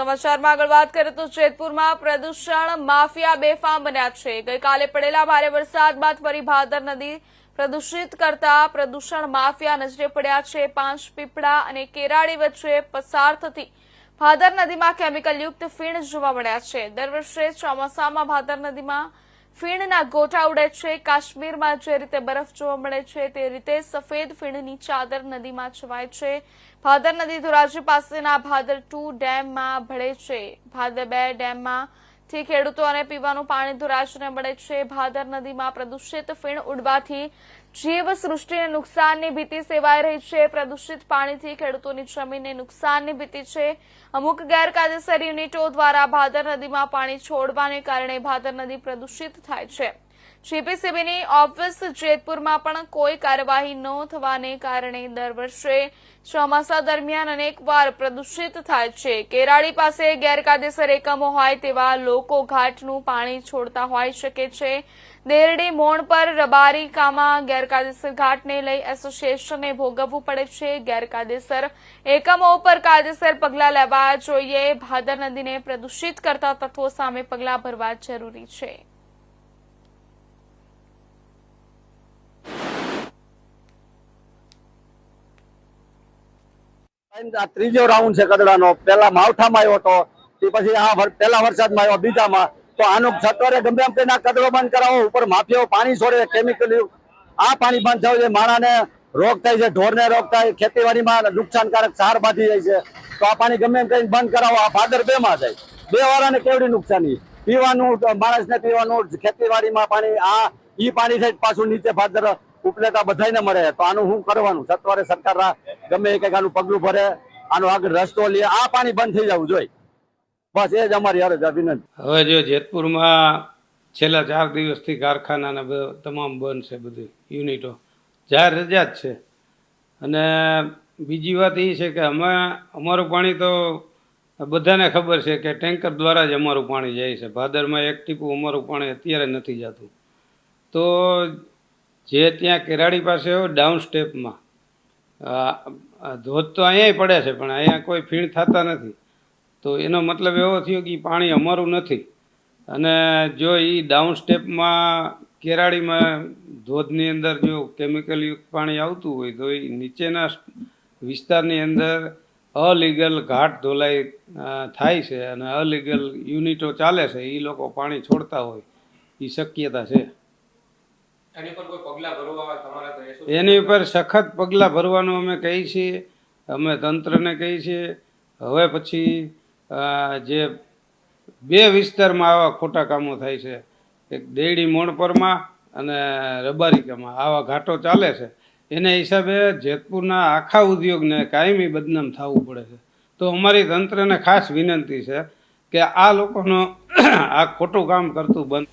સમાચારમાં આગળ વાત કરીએ તો જેતપુરમાં પ્રદૂષણ માફિયા બેફામ બન્યા છે. ગઈકાલે પડેલા ભારે વરસાદ બાદ ફરી ભાદર નદી પ્રદૂષિત કરતા પ્રદૂષણ માફિયા નજરે પડ્યા છે. પાંચ પીપળા અને કેરાળી વચ્ચે પસાર થતી ભાદર નદીમાં કેમિકલયુક્ત ફીણ જોવા મળ્યા છે. દર વર્ષે ચોમાસામાં ભાદર નદીમાં ફીણના ગોટા ઉડે છે. કાશ્મીરમાં જે રીતે બરફ જોવા મળે છે, તે રીતે સફેદ ફીણની ચાદર નદીમાં છવાય છે. ભાદર નદી ધોરાજી પાસેના ભાદર ટુ ડેમમાં ભળે છે. ભાદર બે ડેમમાં થી ખેડૂતોને પીવાનું પાણી ધોરાજીને મળે છે. ભાદર નદીમાં પ્રદૂષિત ફીણ ઉડવાથી જીવ સૃષ્ટિને નુકસાનની ભીતિ સેવાઈ રહી છે. પ્રદૂષિત પાણીથી ખેડૂતોની જમીનને નુકસાનની ભીતિ છે. અમુક ગેરકાયદેસર યુનિટો દ્વારા ભાદર નદીમાં પાણી છોડવાને કારણે ભાદર નદી પ્રદૂષિત થાય છે. જીપીસીબીની ઓફિસ જેતપુરમાં પણ કોઈ કાર્યવાહી ન થવાને કારણે દર વર્ષે ચોમાસા દરમિયાન અનેકવાર પ્રદૂષિત થાય છે. કેરાળી પાસે ગેરકાયદેસર એકમો હોય તેવા લોકો ઘાટનું પાણી છોડતા હોઈ શકે છે. દેરડી મોણ પર રબારી કામાં ગેરકાયદેસર ઘાટને લઈ એસોસિએશનને ભોગવવું પડે છે. ગેરકાયદેસર એકમો ઉપર કાયદેસર પગલાં લેવા જોઈએ. ભાદર નદીને પ્રદૂષિત કરતા તત્વો સામે પગલાં ભરવા જરૂરી છે. ત્રીજો રાઉન્ડ છે કદડાનો પેલા માવઠામાં આવ્યો હતો, તે પછી આ પેલા વરસાદમાં આવ્યો, બીજામાં. તો આનું સત્વરે ગમે એમ કરીને કદડો બંધ કરાવો, ઉપર માફિયાઓ પાણી છોડે કેમિકલ આ પાણી બંધ થયું છે, માણાને રોગ થાય છે, ઢોરને રોગ થાય, ખેતીવાડીમાં નુકસાનકારક સાર બાંધી જાય છે. તો આ પાણી ગમે એમ કરીને બંધ કરાવો, આ ભાદર બે માં થાય બે વાળાને કેવડી નુકસાની? પીવાનું, માણસને પીવાનું, ખેતીવાડીમાં પાણી, આ, ઈ પાણી થાય પાછું નીચે ભાદર ઉપલેટા બધાને મળે. તો આનું શું કરવાનું? સત્વરે સરકાર ગમે એક આનું પગલું ભરે, આનો આગળ રસ્તો લે, આ પાણી બંધ થઈ જવું જોઈએ. બસ એ જ અમારી અરજ અભિનંદન. હવે જો જેતપુરમાં છેલ્લા ચાર દિવસથી કારખાનાના બ- તમામ બંધ છે બધી યુનિટો. જાહેર રજા જ છે. અને બીજી વાત એ છે કે અમે અમારું પાણી તો બધાને ખબર છે કે ટેન્કર દ્વારા જ અમારું પાણી જાય છે. ભાદરમાં એક ટીપું અમારું પાણી અત્યારે નથી જતું. તો જે ત્યાં કેરાળી પાસે હોય ડાઉન સ્ટેપમાં ધોધ તો અહીંયા પડે છે, પણ અહીંયા કોઈ ફીણ થતા નથી. તો એનો મતલબ એવો થયો કે પાણી અમારું નથી. અને જો એ ડાઉન સ્ટેપમાં કેરાળીમાં ધોધની અંદર જો કેમિકલયુક્ત પાણી આવતું હોય, તો એ નીચેના વિસ્તારની અંદર અલીગલ ઘાટ ધોલાઈ થાય છે અને અલીગલ યુનિટો ચાલે છે એ લોકો પાણી છોડતા હોય. એ શક્યતા છે. એની ઉપર સખત પગલાં ભરવાનું અમે કહીએ છીએ. અમે તંત્રને કહીએ છીએ. હવે પછી જે બે વિસ્તારમાં આવા ખોટા કામો થાય છે. એક દેડી મોણપરમાં અને રબારિકામાં. આવા ઘાટો ચાલે છે. એને હિસાબે જેતપુરના આખા ઉદ્યોગને કાયમી બદનામ થવું પડે છે. તો અમારી તંત્રને ખાસ વિનંતી છે કે આ લોકોનો આ ખોટું કામ કરતું બંધ